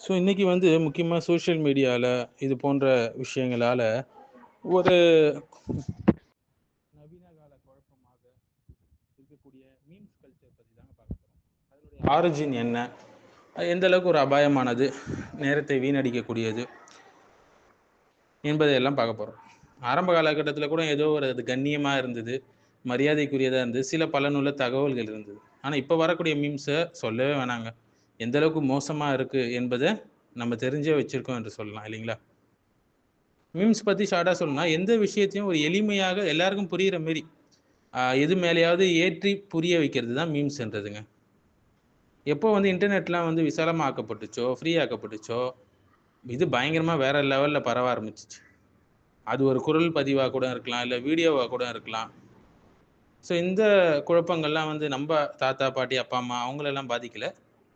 So இன்றைக்கி வந்து முக்கியமாக சோஷியல் மீடியாவில் இது போன்ற விஷயங்களால் ஒரு நவீன கால குழப்பமாக இருக்கக்கூடிய மீம்ஸ் கல்ச்சர் பற்றி தாங்க பார்க்குறோம் அதனுடைய ஆரிஜின் என்ன? அது எந்த அளவுக்கு ஒரு அபாயமானது? நேரத்தை வீணடிக்கக்கூடியது என்பதை எல்லாம் பார்க்க போகிறோம் ஆரம்ப காலகட்டத்தில் கூட ஏதோ ஒரு அது கண்ணியமாக இருந்தது மரியாதைக்குரியதாக இருந்தது சில பலனுள்ள தகவல்கள் இருந்தது. ஆனால் இப்போ வரக்கூடிய மீம்ஸை சொல்லவே வேணாங்க. எந்த அளவுக்கு மோசமாக இருக்குது என்பதை நம்ம தெரிஞ்சே வச்சுருக்கோம் என்று சொல்லலாம் இல்லைங்களா? மீம்ஸ் பற்றி ஷார்ட்டாக சொல்லணும்னா எந்த விஷயத்தையும் ஒரு எளிமையாக எல்லாருக்கும் புரிகிற மாரி எது மேலேயாவது ஏற்றி புரிய வைக்கிறது தான் மீம்ஸ்ன்றதுங்க எப்போ வந்து இன்டர்நெட்லாம் வந்து விசாலமாக்கப்பட்டுச்சோ ஃப்ரீ ஆக்கப்பட்டுச்சோ இது பயங்கரமாக வேற லெவலில் பரவ ஆரம்பிச்சிச்சு. அது ஒரு குரல் பதிவாக கூட இருக்கலாம் இல்லை வீடியோவாக கூட இருக்கலாம். ஸோ இந்த குழப்பங்கள்லாம் வந்து நம்ம தாத்தா பாட்டி அப்பா அம்மா அவங்களெல்லாம் பாதிக்கலை.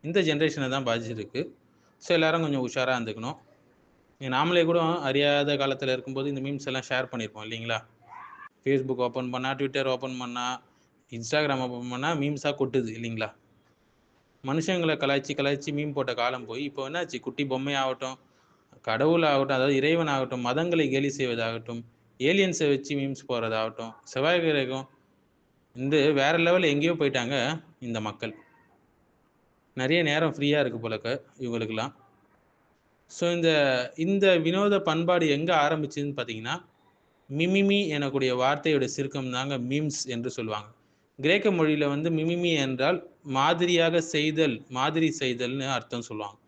இந்த ஜென்ரேஷனை தான் பாதிச்சிருக்கு. ஸோ எல்லாரும் கொஞ்சம் உஷாராக இருந்துக்கணும். நீங்கள் நாமளே கூட அறியாத காலத்தில் இருக்கும்போது இந்த மீம்ஸ் எல்லாம் ஷேர் பண்ணியிருப்போம் இல்லைங்களா? ஃபேஸ்புக் ஓப்பன் பண்ணால் ட்விட்டர் ஓப்பன் பண்ணால் இன்ஸ்டாகிராம் ஓப்பன் பண்ணால் மீம்ஸாக கொட்டுது இல்லைங்களா? மனுஷங்களை கலாய்ச்சி கலாய்ச்சி மீம் போட்ட காலம் போய் இப்போ என்னாச்சு? குட்டி பொம்மை ஆகட்டும் கடவுள் ஆகட்டும் அதாவது இறைவன் ஆகட்டும் மதங்களை கேலி செய்வதாகட்டும் ஏலியன்ஸை வச்சு மீம்ஸ் போகிறதாகட்டும் செவ்வாய் கிரகம் இந்த வேற லெவலில் எங்கேயோ போயிட்டாங்க இந்த மக்கள். நிறைய நேரம் ஃப்ரீயாக இருக்குது போலக்க இவங்களுக்கெல்லாம். ஸோ இந்த இந்த வினோத பண்பாடு எங்கே ஆரம்பிச்சுன்னு பார்த்தீங்கன்னா மிமிமி எனக்கூடிய வார்த்தையோட சுருக்கம் தாங்க மீம்ஸ் என்று சொல்லுவாங்க. கிரேக்க மொழியில் வந்து மிமிமி என்றால் மாதிரியாக செய்தல் மாதிரி செய்தல்னு அர்த்தம் சொல்லுவாங்க.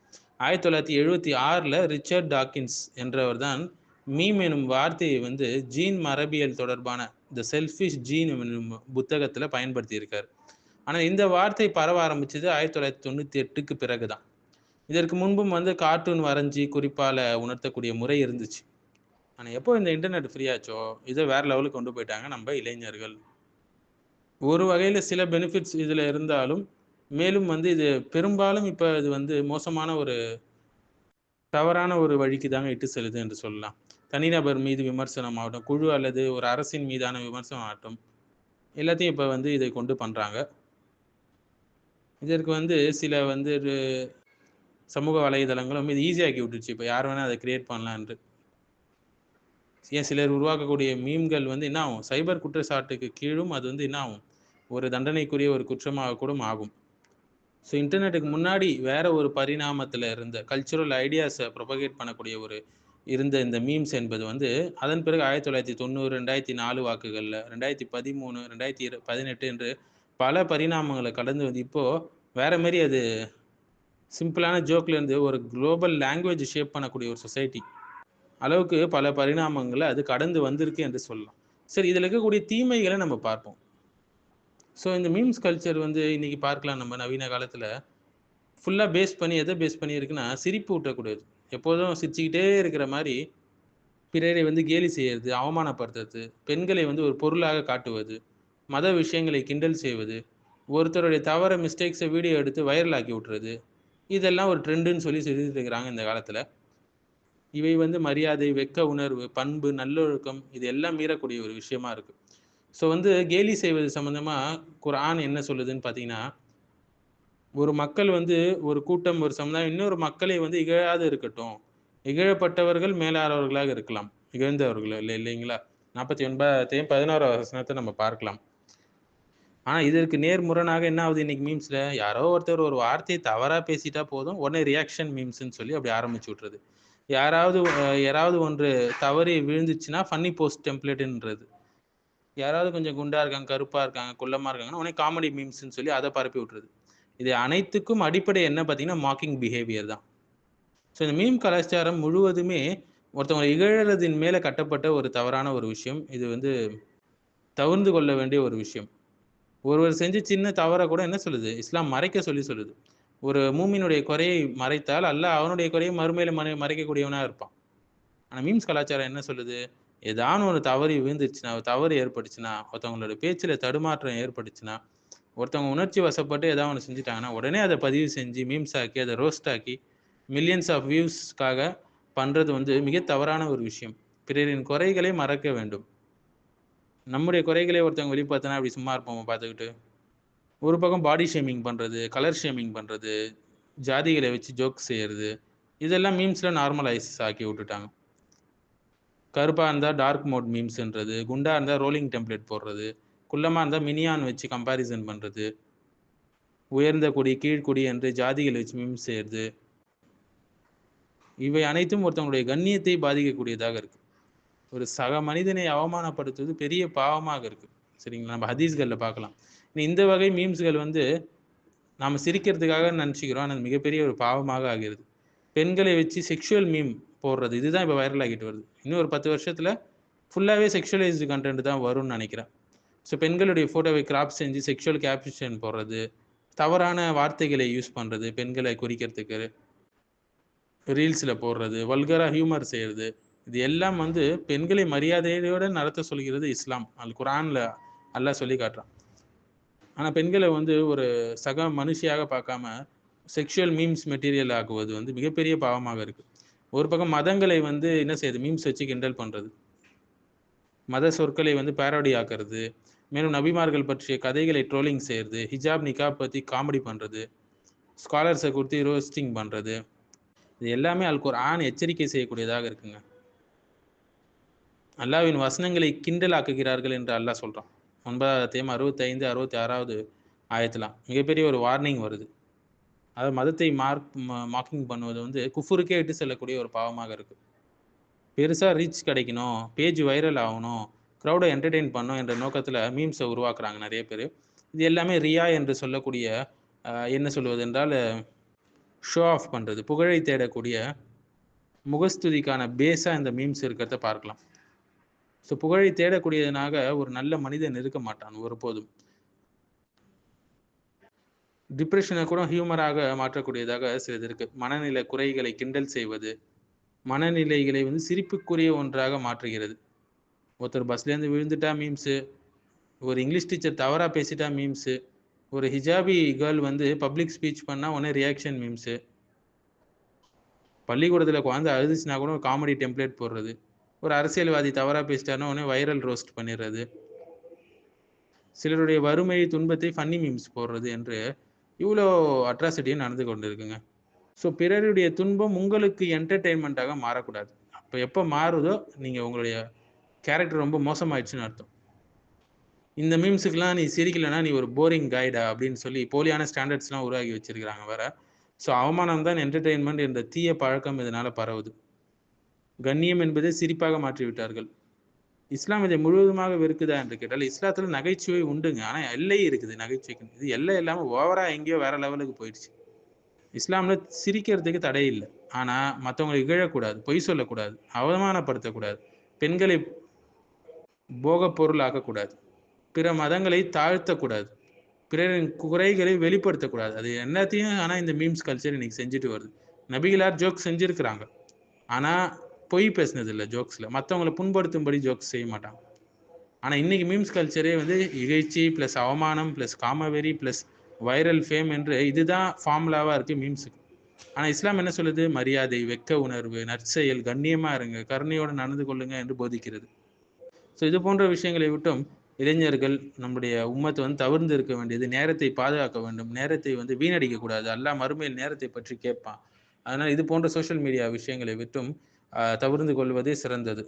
ஆயிரத்தி தொள்ளாயிரத்தி எழுபத்தி ஆறில் ரிச்சர்ட் டாக்கின்ஸ் என்றவர் தான் மீம் எனும் வார்த்தையை வந்து ஜீன் மரபியல் தொடர்பான த செல்ஃபிஷ் ஜீன் எனும் புத்தகத்தில் பயன்படுத்தியிருக்கார். ஆனால் இந்த வார்த்தை பரவ ஆரம்பிச்சது ஆயிரத்தி தொள்ளாயிரத்தி தொண்ணூற்றி எட்டுக்கு பிறகு தான் இதற்கு முன்பும் வந்து கார்ட்டூன் வரைஞ்சி குறிப்பால் உணர்த்தக்கூடிய முறை இருந்துச்சு. ஆனால் எப்போ இந்த இன்டர்நெட் ஃப்ரீயாச்சோ இதை வேற லெவலுக்கு கொண்டு போயிட்டாங்க நம்ம இளைஞர்கள். ஒரு வகையில் சில பெனிஃபிட்ஸ் இதில் இருந்தாலும் மேலும் வந்து இது பெரும்பாலும் இப்போ இது வந்து மோசமான ஒரு தவறான ஒரு வழிக்கு தாங்க இட்டு செல்லுது என்று சொல்லலாம். தனிநபர் மீது விமர்சனம் ஆகட்டும் குழு அல்லது ஒரு அரசின் மீதான விமர்சனம் ஆகட்டும் எல்லாத்தையும் இப்போ வந்து இதை கொண்டு பண்ணுறாங்க இதற்கு வந்து சில வந்து ஒரு சமூக வலைதளங்களும் இது ஈஸியாக்கி விட்டுருச்சு. இப்போ யார் வேணால் அதை கிரியேட் பண்ணலான்ட்டு ஏன் சிலர் உருவாக்கக்கூடிய மீம்கள் வந்து என்ன ஆகும்? சைபர் குற்றச்சாட்டுக்கு கீழும் அது வந்து என்ன ஆகும்? ஒரு தண்டனைக்குரிய ஒரு குற்றமாக கூட ஆகும். ஸோ இன்டர்நெட்டுக்கு முன்னாடி வேற ஒரு பரிணாமத்தில் இருந்த கல்ச்சுரல் ஐடியாஸை ப்ரொபகேட் பண்ணக்கூடிய ஒரு இருந்த இந்த மீம்ஸ் என்பது வந்து அதன் பிறகு ஆயிரத்தி தொள்ளாயிரத்தி தொண்ணூறு ரெண்டாயிரத்தி நாலு வாக்குகளில் ரெண்டாயிரத்தி பதிமூணு ரெண்டாயிரத்தி இரு பதினெட்டு என்று பல பரிணாமங்களை கடந்து வந்து இப்போது வேற மாரி அது சிம்பிளான ஜோக்லேருந்து ஒரு குளோபல் லாங்குவேஜ் ஷேப் பண்ணக்கூடிய ஒரு சொசைட்டி. அளவுக்கு பல பரிணாமங்களை அது கடந்து வந்திருக்கு என்று சொல்லலாம். சரி இதில் இருக்கக்கூடிய தீமைகளை நம்ம பார்ப்போம். ஸோ இந்த மீம்ஸ் கல்ச்சர் வந்து இன்றைக்கி பார்க்கலாம் நம்ம நவீன காலத்தில். ஃபுல்லாக பேஸ் பண்ணி எதை பேஸ் பண்ணியிருக்குன்னா சிரிப்பு ஊட்டக்கூடியது. எப்போதும் சிரிச்சுக்கிட்டே இருக்கிற மாதிரி பிறரை வந்து கேலி செய்யறது அவமானப்படுத்துறது பெண்களை வந்து ஒரு பொருளாக காட்டுவது மத விஷயங்களை கிண்டல் செய்வது ஒருத்தருடைய தவற மிஸ்டேக்ஸை வீடியோ எடுத்து வைரலாக்கி விட்டுறது இதெல்லாம் ஒரு ட்ரெண்டுன்னு சொல்லி சொல்லிட்டு இருக்கிறாங்க இந்த காலத்தில். இவை வந்து மரியாதை வெக்க உணர்வு பண்பு நல்லொழுக்கம் இது எல்லாம் மீறக்கூடிய ஒரு விஷயமா இருக்கு. ஸோ வந்து கேலி செய்வது சம்மந்தமாக குரான் என்ன சொல்லுதுன்னு பார்த்தீங்கன்னா ஒரு மக்கள் வந்து ஒரு கூட்டம் ஒரு சமுதாயம் இன்னொரு மக்களை வந்து இகழாது இருக்கட்டும். இகழப்பட்டவர்கள் மேலாளர்களாக இருக்கலாம். இகழ்ந்தவர்கள் இல்லை இல்லைங்களா? நாற்பத்தி ஒன்பதாயிரத்தையும் பதினோராவது வசனத்தை நம்ம பார்க்கலாம். ஆனா இதற்கு நேர்முரணாக என்ன ஆகுது இன்னைக்கு மீம்ஸ்ல யாரோ ஒருத்தர் ஒரு வார்த்தையை தவறா பேசிட்டா போதும் உடனே ரியாக்ஷன் மீம்ஸ்ன்னு சொல்லி அப்படி ஆரம்பிச்சு விட்டுறது யாராவது யாராவது ஒன்று தவறி விழுந்துச்சுன்னா ஃபன்னி போஸ்ட் டெம்ப்ளேட்டுன்றது யாராவது கொஞ்சம் குண்டா இருக்காங்க கருப்பா இருக்காங்க குள்ளமா இருக்காங்கன்னா உடனே காமெடி மீம்ஸ்ன்னு சொல்லி அதை பரப்பி விட்டுறது இது அனைத்துக்கும் அடிப்படை என்ன பார்த்தீங்கன்னா மாக்கிங் பிஹேவியர் தான். ஸோ இந்த மீம் கலாச்சாரம் முழுவதுமே ஒருத்தவங்க இகழறதின் மேலே கட்டப்பட்ட ஒரு தவறான ஒரு விஷயம். இது வந்து தவிர்ந்து கொள்ள வேண்டிய ஒரு விஷயம். ஒருவர் செஞ்ச சின்ன தவறை கூட என்ன சொல்லுது? இஸ்லாம் மறைக்க சொல்லி சொல்லுது. ஒரு மூமினுடைய குறையை மறைத்தால் அல்ல அவனுடைய குறையை மறுமையில மறை மறைக்கக்கூடியவனா இருப்பான். ஆனா மீம்ஸ் கலாச்சாரம் என்ன சொல்லுது? ஏதான ஒரு தவறு விழுந்துருச்சுன்னா தவறு ஏற்பட்டுச்சுன்னா ஒருத்தவங்களோட பேச்சில் தடுமாற்றம் ஏற்பட்டுச்சுன்னா ஒருத்தவங்க உணர்ச்சி வசப்பட்டு ஏதாவது ஒன்று செஞ்சுட்டாங்கன்னா உடனே அதை பதிவு செஞ்சு மீம்ஸ் ஆக்கி அதை ரோஸ்ட் ஆக்கி மில்லியன்ஸ் ஆஃப் வியூஸ்க்காக பண்ணுறது வந்து மிக தவறான ஒரு விஷயம். பிறரின் குறைகளை மறக்க வேண்டும். நம்முடைய குறைகளை ஒருத்தவங்க வெளிப்படுத்தினா அப்படி சும்மா இருப்போம் பார்த்துக்கிட்டு? ஒரு பக்கம் பாடி ஷேமிங் பண்ணுறது கலர் ஷேமிங் பண்ணுறது ஜாதிகளை வச்சு ஜோக் செய்கிறது இதெல்லாம் மீம்ஸில் நார்மலைஸ் ஆக்கி விட்டுட்டாங்க. கருப்பாக இருந்தால் டார்க் மோட் மீம்ஸ்ன்றது குண்டாக இருந்தால் ரோலிங் டெம்ப்ளேட் போடுறது குள்ளமாக இருந்தால் மினியான் வச்சு கம்பேரிசன் பண்ணுறது உயர்ந்த குடி கீழ்குடி என்று ஜாதிகளை வச்சு மீம்ஸ் செய்கிறது இவை அனைத்தும் ஒருத்தவங்களுடைய கண்ணியத்தை பாதிக்கக்கூடியதாக இருக்குது ஒரு சக மனிதனை அவமானப்படுத்துவது பெரிய பாவமாக இருக்கு. சரிங்களா? நம்ம ஹதீஸ்களில் பார்க்கலாம். இந்த வகை மீம்ஸ்கள் வந்து நாம் சிரிக்கிறதுக்காக நினச்சிக்கிறோம். ஆனால் மிகப்பெரிய ஒரு பாவமாக ஆகிறது. பெண்களை வச்சு செக்ஷுவல் மீம் போடுறது இதுதான் இப்போ வைரல் ஆகிட்டு வருது. இன்னும் ஒரு பத்து வருஷத்தில் ஃபுல்லாகவே செக்ஷுவலைஸ்டு கண்டென்ட் தான் வரும்னு நினைக்கிறேன். ஸோ பெண்களுடைய ஃபோட்டோவை கிராப் செஞ்சு செக்ஷுவல் கேப்ஷன் போடுறது தவறான வார்த்தைகளை யூஸ் பண்ணுறது பெண்களை குறிக்கிறதுக்கு ரீல்ஸில் போடுறது வல்கராக ஹியூமர் செய்கிறது இது எல்லாம் வந்து பெண்களை மரியாதையோடு நடத்த சொல்கிறது இஸ்லாம். அல் குரானில் அல்லாஹ் சொல்லி காட்டுறான். ஆனால் பெண்களை வந்து ஒரு சக மனுஷியாக பார்க்காம செக்ஷுவல் மீம்ஸ் மெட்டீரியல் ஆக்குவது வந்து மிகப்பெரிய பாவமாக இருக்குது ஒரு பக்கம் மதங்களை வந்து என்ன செய்யுது? மீம்ஸ் வச்சு கிண்டல் பண்ணுறது மத சொற்களை வந்து பேரோடி ஆக்குறது. மேலும் நபிமார்கள் பற்றிய கதைகளை ட்ரோலிங் செய்கிறது ஹிஜாப் நிகாப் பற்றி காமெடி பண்ணுறது ஸ்காலர்ஸை கொடுத்து ரோஸ்டிங் பண்ணுறது இது எல்லாமே அதுக்கு ஒரு ஆண் எச்சரிக்கை செய்யக்கூடியதாக இருக்குங்க. அல்லாவின் வசனங்களை கிண்டலாக்குகிறார்கள் என்று அல்லாஹ் சொல்கிறான் ஒன்பதாவது தேம் அறுபத்தைந்து அறுபத்தி ஆறாவது ஆயத்தலாம். மிகப்பெரிய ஒரு வார்னிங் வருது. அதாவது மதத்தை மார்க் மார்க்கிங் பண்ணுவது வந்து குஃபுருக்கே இட்டு செல்லக்கூடிய ஒரு பாவமாக இருக்குது பெருசாக ரீச் கிடைக்கணும் பேஜ் வைரல் ஆகணும் க்ரௌடை என்டர்டெயின் பண்ணும் என்ற நோக்கத்தில் மீம்ஸை உருவாக்குறாங்க நிறைய பேர். இது எல்லாமே ரியா என்று சொல்லக்கூடிய என்ன சொல்வது என்றால் ஷோ ஆஃப் பண்ணுறது புகழை தேடக்கூடிய முகஸ்துதிக்கான பேஸாக இந்த மீம்ஸ் இருக்கிறத பார்க்கலாம். ஸோ புகழை தேடக்கூடியதனாக ஒரு நல்ல மனிதன் இருக்க மாட்டான் ஒருபோதும். டிப்ரெஷனை கூட ஹியூமராக மாற்றக்கூடியதாக சிலது இருக்கு. மனநிலை குறைகளை கிண்டல் செய்வது மனநிலைகளை வந்து சிரிப்புக்குரிய ஒன்றாக மாற்றுகிறது. ஒருத்தர் பஸ்லேருந்து விழுந்துட்டா மீம்ஸு ஒரு இங்கிலீஷ் டீச்சர் தவறாக பேசிட்டா மீம்ஸு ஒரு ஹிஜாபி கேர்ள் வந்து பப்ளிக் ஸ்பீச் பண்ணால் உடனே ரியாக்ஷன் மீம்ஸு பள்ளிக்கூடத்தில் குழந்தை அழுதுச்சுனா கூட காமெடி டெம்ப்ளேட் போடுறது. ஒரு அரசியல்வாதி தவறாக பேசிட்டாருன்னா உடனே வைரல் ரோஸ்ட் பண்ணிடுறது. சிலருடைய வறுமை துன்பத்தை ஃபன்னி மீம்ஸ் போடுறது என்று இவ்வளோ அட்ராசிட்டியும் நடந்து கொண்டு இருக்குங்க ஸோ பிறருடைய துன்பம் உங்களுக்கு என்டர்டெயின்மெண்ட்டாக மாறக்கூடாது. அப்போ எப்போ மாறுதோ நீங்கள் உங்களுடைய கேரக்டர் ரொம்ப மோசமாயிடுச்சுன்னு அர்த்தம். இந்த மீம்ஸுக்கெலாம் நீ சிரிக்கலைன்னா நீ ஒரு போரிங் கைடா அப்படின்னு சொல்லி போலியான ஸ்டாண்டர்ட்ஸ்லாம் உருவாக்கி வச்சிருக்கிறாங்க வேற. ஸோ அவமானம் தான் என்டர்டெயின்மெண்ட் என்ற தீய பழக்கம் இதனால் பரவுது. கண்ணியம் என்பதை சிரிப்பாக மாற்றிவிட்டார்கள். இஸ்லாம் இதை முழுவதுமாக வெறுக்குதா என்று கேட்டால் இஸ்லாத்தில் நகைச்சுவை உண்டுங்க. ஆனால் எல்லை இருக்குது நகைச்சுவைக்கு இது எல்லை இல்லாமல் ஓவராக எங்கேயோ வேற லெவலுக்கு போயிடுச்சு. இஸ்லாமில் சிரிக்கிறதுக்கு தடை இல்லை. ஆனால் மற்றவங்களை இகழக்கூடாது பொய் சொல்லக்கூடாது அவமானப்படுத்தக்கூடாது பெண்களை போக பொருள் ஆக்கக்கூடாது பிற மதங்களை தாழ்த்தக்கூடாது பிறரின் குறைகளை வெளிப்படுத்தக்கூடாது. அது எல்லாத்தையும் ஆனால் இந்த மீம்ஸ் கல்ச்சர் இன்னைக்கு செஞ்சுட்டு வருது. நபிகளார் ஜோக் செஞ்சுருக்கிறாங்க. ஆனால் பொய் பேசினது இல்லை ஜோக்ஸில் மற்றவங்களை புண்படுத்தும்படி ஜோக்ஸ் செய்ய மாட்டான். ஆனால் இன்னைக்கு மீம்ஸ் கல்ச்சரே வந்து இகழ்ச்சி ப்ளஸ் அவமானம் ப்ளஸ் காமவெறி ப்ளஸ் வைரல் ஃபேம் என்று இதுதான் ஃபார்முலாவாக இருக்குது மீம்ஸுக்கு ஆனால் இஸ்லாம் என்ன சொல்லுது? மரியாதை வெக்க உணர்வு நற்செயல் கண்ணியமாக இருங்க கருணையோடு நடந்து கொள்ளுங்க என்று போதிக்கிறது. ஸோ இது போன்ற விஷயங்களை விட்டும் இளைஞர்கள் நம்முடைய உம்மத்தை வந்து தவிர்ந்து இருக்க வேண்டியது நேரத்தை பாதுகாக்க வேண்டும். நேரத்தை வந்து வீணடிக்க கூடாது. அல்லாஹ் மறுமையில் நேரத்தை பற்றி கேட்பான். அதனால் இது போன்ற சோஷியல் மீடியா விஷயங்களை விட்டும் தவிர்ந்து கொள்வதே சிறந்தது.